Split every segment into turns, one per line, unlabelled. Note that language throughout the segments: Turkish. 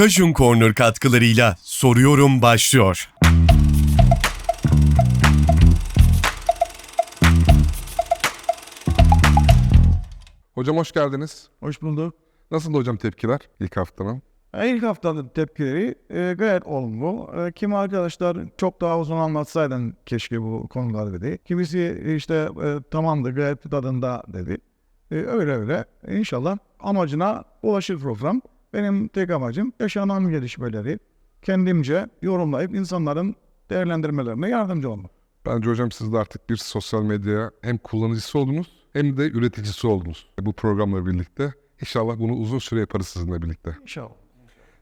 Kajun Corner katkılarıyla soruyorum başlıyor.
Hocam hoş geldiniz.
Hoş bulduk.
Nasıl hocam tepkiler ilk haftanın?
E, İlk haftanın tepkileri e, gayet olumlu. E, kimi arkadaşlar çok daha uzun anlatsaydın keşke bu konuları dedi. Kimisi işte e, tamamdır gayet tadında dedi. E, öyle öyle. İnşallah amacına ulaşır program. Benim tek amacım yaşanan gelişmeleri kendimce yorumlayıp insanların değerlendirmelerine yardımcı olmak.
Bence hocam siz de artık bir sosyal medya hem kullanıcısı oldunuz hem de üreticisi oldunuz bu programla birlikte. İnşallah bunu uzun süre yaparız sizinle birlikte.
İnşallah.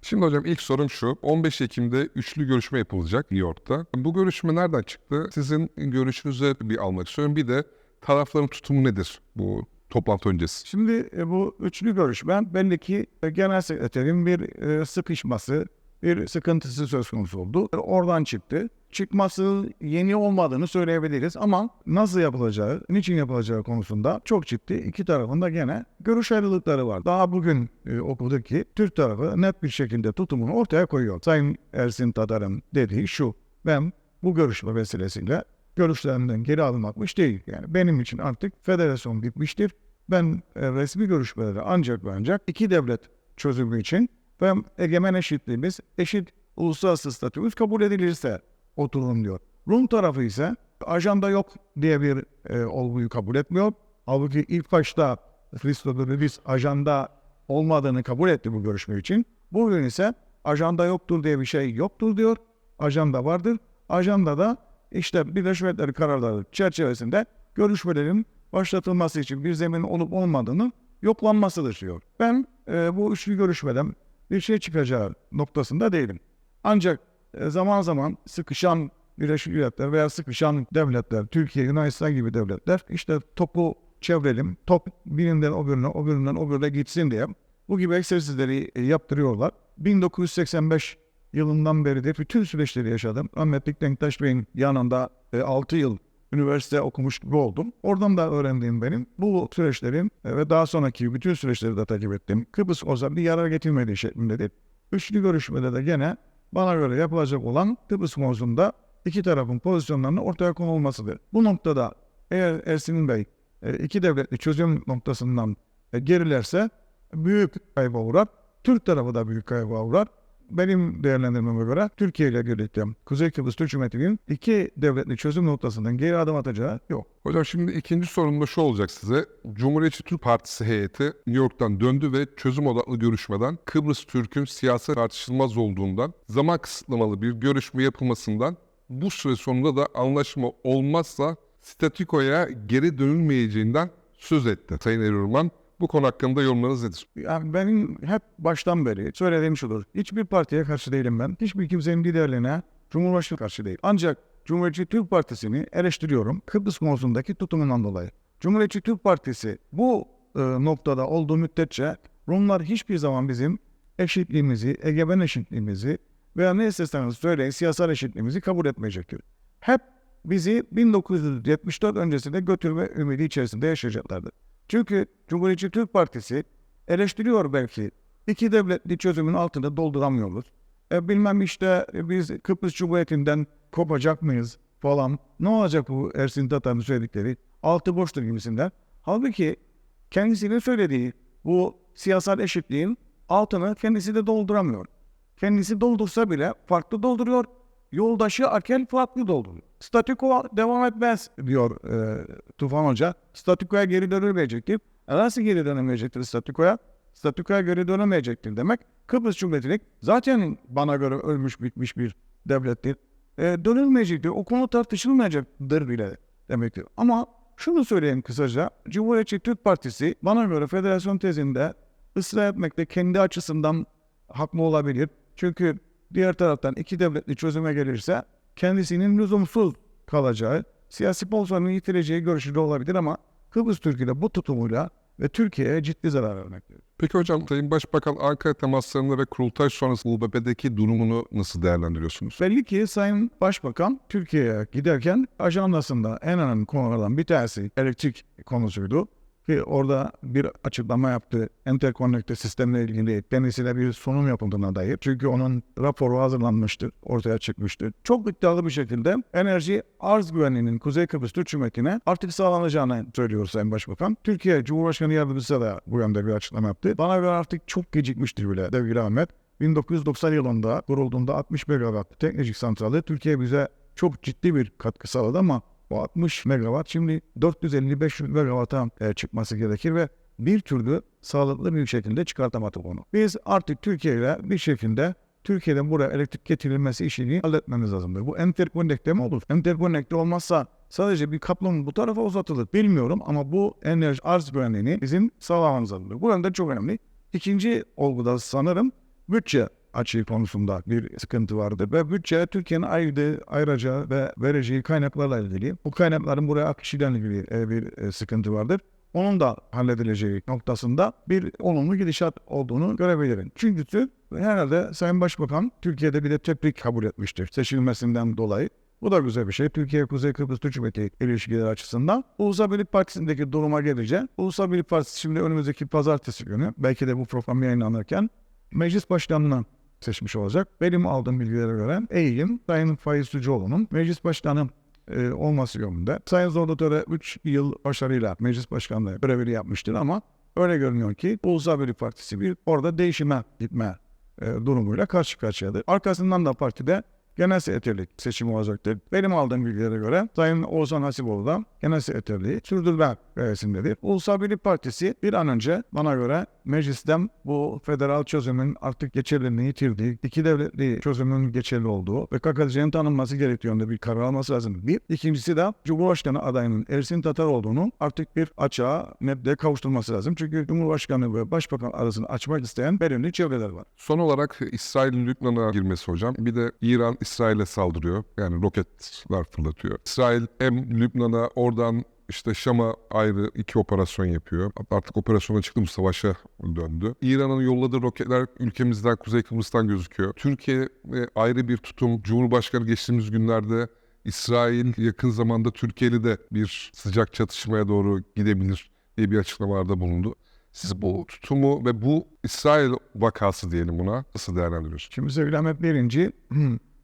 Şimdi hocam ilk sorum şu. 15 Ekim'de üçlü görüşme yapılacak New York'ta. Bu görüşme nereden çıktı? Sizin görüşünüzü bir almak istiyorum. Bir de tarafların tutumu nedir bu toplantı öncesi?
Şimdi e, bu üçlü görüşme belli ki e, genel sekreterin bir e, sıkışması, bir sıkıntısı söz konusu oldu. E, Oradan çıktı. Çıkması yeni olmadığını söyleyebiliriz ama nasıl yapılacağı, niçin yapılacağı konusunda çok ciddi iki tarafında gene görüş ayrılıkları var. Daha bugün e, okuduk ki Türk tarafı net bir şekilde tutumunu ortaya koyuyor. Sayın Ersin Tatar'ın dediği şu, ben bu görüşme vesilesiyle görüşlerimden geri adım atmış değil. Yani benim için artık federasyon bitmiştir. Ben e, resmi görüşmeleri ancak ve ancak iki devlet çözümü için ve egemen eşitliğimiz, eşit uluslararası statümüz kabul edilirse otururum diyor. Rum tarafı ise ajanda yok diye bir e, olguyu kabul etmiyor. Halbuki ilk başta Hristodolis ajanda olmadığını kabul etti bu görüşme için. Bugün ise ajanda yoktur diye bir şey yoktur diyor. Ajanda vardır. Ajandada işte Birleşmiş Milletler kararları çerçevesinde görüşmelerin başlatılması için bir zemin olup olmadığını yoklanmasıdır diyor. Ben e, bu üçlü görüşmeden bir şey çıkacağı noktasında değilim. Ancak e, zaman zaman sıkışan Birleşmiş Milletler veya sıkışan devletler, Türkiye, Yunanistan gibi devletler işte topu çevrelim, top birinden o birine, o birinden o birine gitsin diye bu gibi egzersizleri e, yaptırıyorlar. 1985 yılından beri de bütün süreçleri yaşadım. Rahmetli Denktaş Bey'in yanında e, 6 yıl üniversite okumuş gibi oldum. Oradan da öğrendiğim benim bu süreçlerin e, ve daha sonraki bütün süreçleri de takip ettim. Kıbrıs olsa bir yarar getirmediği şeklindedir. Üçlü görüşmede de gene bana göre yapılacak olan Kıbrıs konusunda iki tarafın pozisyonlarının ortaya konulmasıdır. Bu noktada eğer Ersin Bey e, iki devletli çözüm noktasından e, gerilerse büyük kayba uğrar. Türk tarafı da büyük kayba uğrar. Benim değerlendirmeme göre Türkiye ile birlikte Kuzey Kıbrıs Türk Cumhuriyeti'nin iki devletli çözüm noktasından geri adım atacağı yok.
Hocam şimdi ikinci sorum da şu olacak size. Cumhuriyetçi Türk Partisi heyeti New York'tan döndü ve çözüm odaklı görüşmeden Kıbrıs Türk'ün siyasi tartışılmaz olduğundan zaman kısıtlamalı bir görüşme yapılmasından bu süre sonunda da anlaşma olmazsa statükoya geri dönülmeyeceğinden söz etti Sayın Erurman. Bu konu hakkında yorumlarınız nedir?
Yani benim hep baştan beri söylediğim şudur. Hiçbir partiye karşı değilim ben. Hiçbir kimsenin liderliğine Cumhurbaşkanı karşı değil. Ancak Cumhuriyetçi Türk Partisi'ni eleştiriyorum Kıbrıs konusundaki tutumundan dolayı. Cumhuriyetçi Türk Partisi bu e, noktada olduğu müddetçe Rumlar hiçbir zaman bizim eşitliğimizi, egemen eşitliğimizi veya ne isterseniz söyleyin siyasal eşitliğimizi kabul etmeyecektir. Hep bizi 1974 öncesinde götürme ümidi içerisinde yaşayacaklardır. Çünkü Cumhuriyetçi Türk Partisi eleştiriyor belki. İki devletli çözümün altını dolduramıyoruz. E, bilmem işte e, biz Kıbrıs Cumhuriyeti'nden kopacak mıyız falan. Ne olacak bu Ersin Tatar'ın söyledikleri? Altı boştur gibisinden. Halbuki kendisinin söylediği bu siyasal eşitliğin altını kendisi de dolduramıyor. Kendisi doldursa bile farklı dolduruyor. Yoldaşı Akel farklı dolduruyor. Statüko devam etmez diyor e, Tufan Hoca. Statükoya geri dönülmeyecektir. E nasıl geri dönemeyecektir statükoya? Statükoya geri dönemeyecektir demek. Kıbrıs Cumhuriyeti zaten bana göre ölmüş bitmiş bir devlettir. E, dönülmeyecektir. O konu tartışılmayacaktır bile demektir. Ama şunu söyleyeyim kısaca. Cumhuriyetçi Türk Partisi bana göre federasyon tezinde ısrar etmekte kendi açısından haklı olabilir. Çünkü diğer taraftan iki devletli çözüme gelirse kendisinin lüzumsuz kalacağı, siyasi pozisyonunu yitireceği görüşünde olabilir ama Kıbrıs Türk'ü bu tutumuyla ve Türkiye'ye ciddi zarar vermektedir.
Peki hocam Sayın Başbakan Ankara temaslarında ve kurultay sonrası UBP'deki durumunu nasıl değerlendiriyorsunuz?
Belli ki Sayın Başbakan Türkiye'ye giderken ajandasında en önemli konulardan bir tanesi elektrik konusuydu. Ki orada bir açıklama yaptı. Enterkonnekte sistemle ilgili kendisiyle bir sunum yapıldığına dair. Çünkü onun raporu hazırlanmıştı, ortaya çıkmıştı. Çok iddialı bir şekilde enerji arz güvenliğinin Kuzey Kıbrıs Türk Cumhuriyeti'ne artık sağlanacağını söylüyor Sayın Başbakan. Türkiye Cumhurbaşkanı Yardımcısı da bu yönde bir açıklama yaptı. Bana göre artık çok gecikmiştir bile sevgili Ahmet. 1990 yılında kurulduğunda 60 megawatt teknolojik santrali Türkiye bize çok ciddi bir katkı sağladı ama o 60 megawatt şimdi 455 megawatt'a e, çıkması gerekir ve bir türlü sağlıklı bir şekilde çıkartamadık onu. Biz artık Türkiye ile bir şekilde Türkiye'den buraya elektrik getirilmesi işini halletmemiz lazımdır. Bu interkonnekte mi olur? Interkonnekte olmazsa sadece bir kaplonun bu tarafa uzatılır. Bilmiyorum ama bu enerji arz güvenliğini bizim sağlamamız lazımdır. Bu yönden çok önemli. İkinci olguda sanırım bütçe açığı konusunda bir sıkıntı vardı ve bütçe Türkiye'nin ayırdığı, ayıracağı ve vereceği kaynaklarla ilgili bu kaynakların buraya akışıyla ilgili e, bir e, sıkıntı vardır. Onun da halledileceği noktasında bir olumlu gidişat olduğunu görebilirim. Çünkü herhalde Sayın Başbakan Türkiye'de bir de tebrik kabul etmiştir seçilmesinden dolayı. Bu da güzel bir şey. Türkiye Kuzey Kıbrıs Türk Cumhuriyeti ilişkileri açısından. Ulusal Birlik Partisi'ndeki duruma gelince Ulusal Birlik Partisi şimdi önümüzdeki pazartesi günü belki de bu program yayınlanırken meclis başkanına seçmiş olacak. Benim aldığım bilgilere göre eğilim Sayın Faiz Sucuoğlu'nun meclis başkanı e, olması yönünde. Sayın Zorlutöre 3 yıl başarıyla meclis başkanlığı görevini yapmıştır ama öyle görünüyor ki Ulusal Birlik Partisi bir orada değişime gitme e, durumuyla karşı karşıyadır. Arkasından da partide genel sekreterlik seçimi olacaktır. Benim aldığım bilgilere göre Sayın Oğuzhan Hasipoğlu da genel sekreterliği sürdürme gayesindedir. Ulusal Birlik Partisi bir an önce bana göre meclisten bu federal çözümün artık geçerliliğini yitirdiği, iki devletli çözümün geçerli olduğu ve KKTC'nin tanınması gerektiği bir karar alması lazım. Bir. İkincisi de Cumhurbaşkanı adayının Ersin Tatar olduğunu artık bir açığa, nebde kavuşturması lazım. Çünkü Cumhurbaşkanı ve Başbakan arasını açmak isteyen belirli çevreler var.
Son olarak İsrail'in Lübnan'a girmesi hocam. Bir de İran İsrail'e saldırıyor. Yani roketler fırlatıyor. İsrail hem Lübnan'a oradan işte Şam'a ayrı iki operasyon yapıyor. Artık operasyona çıktı bu savaşa döndü. İran'ın yolladığı roketler ülkemizden, Kuzey Kıbrıs'tan gözüküyor. Türkiye ayrı bir tutum. Cumhurbaşkanı geçtiğimiz günlerde İsrail yakın zamanda Türkiye'li de bir sıcak çatışmaya doğru gidebilir diye bir açıklamalarda bulundu. Siz bu tutumu ve bu İsrail vakası diyelim buna nasıl değerlendiriyorsunuz?
Şimdi sevgili Ahmet birinci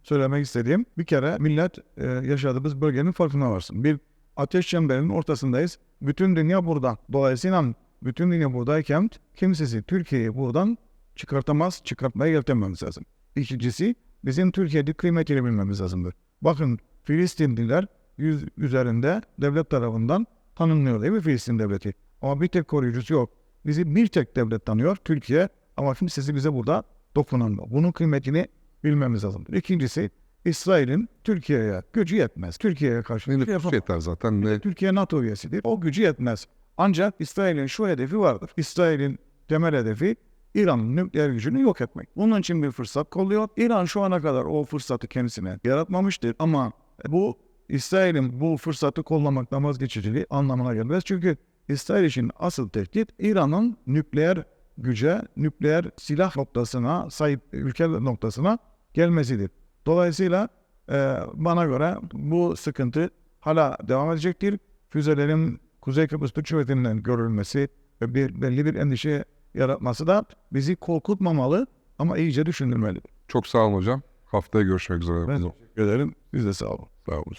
söylemek istediğim bir kere millet e, yaşadığımız bölgenin farkına varsın. Bir ateş çemberinin ortasındayız. Bütün dünya burada. Dolayısıyla bütün dünya buradayken kimsesi Türkiye'yi buradan çıkartamaz, çıkartmaya yeltenmemiz lazım. İkincisi bizim Türkiye'de kıymetini bilmemiz lazımdır. Bakın Filistinliler yüz üzerinde devlet tarafından tanınmıyor değil mi Filistin devleti? Ama bir tek koruyucusu yok. Bizi bir tek devlet tanıyor Türkiye ama kimsesi bize burada dokunamıyor. Bunun kıymetini bilmemiz lazım. İkincisi İsrail'in Türkiye'ye gücü yetmez. Türkiye'ye karşı
Ne nüfus yeter zaten ne
Türkiye NATO üyesidir. O gücü yetmez. Ancak İsrail'in şu hedefi vardır. İsrail'in temel hedefi İran'ın nükleer gücünü yok etmek. Bunun için bir fırsat kolluyor. İran şu ana kadar o fırsatı kendisine yaratmamıştır ama bu İsrail'in bu fırsatı kollamaktan vazgeçiciliği anlamına gelmez. Çünkü İsrail için asıl tehdit İran'ın nükleer güce, nükleer silah noktasına, sahip ülke noktasına gelmesidir. Dolayısıyla e, bana göre bu sıkıntı hala devam edecektir. Füzelerin Kuzey Kıbrıs Türk Cumhuriyeti'nden görülmesi ve bir belli bir endişe yaratması da bizi korkutmamalı ama iyice düşünülmeli.
Çok sağ olun hocam. Haftaya görüşmek üzere.
Ben teşekkür ederim. Siz de sağ olun.
Sağ olun.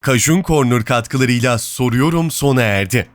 Kajun Corner katkılarıyla soruyorum sona erdi.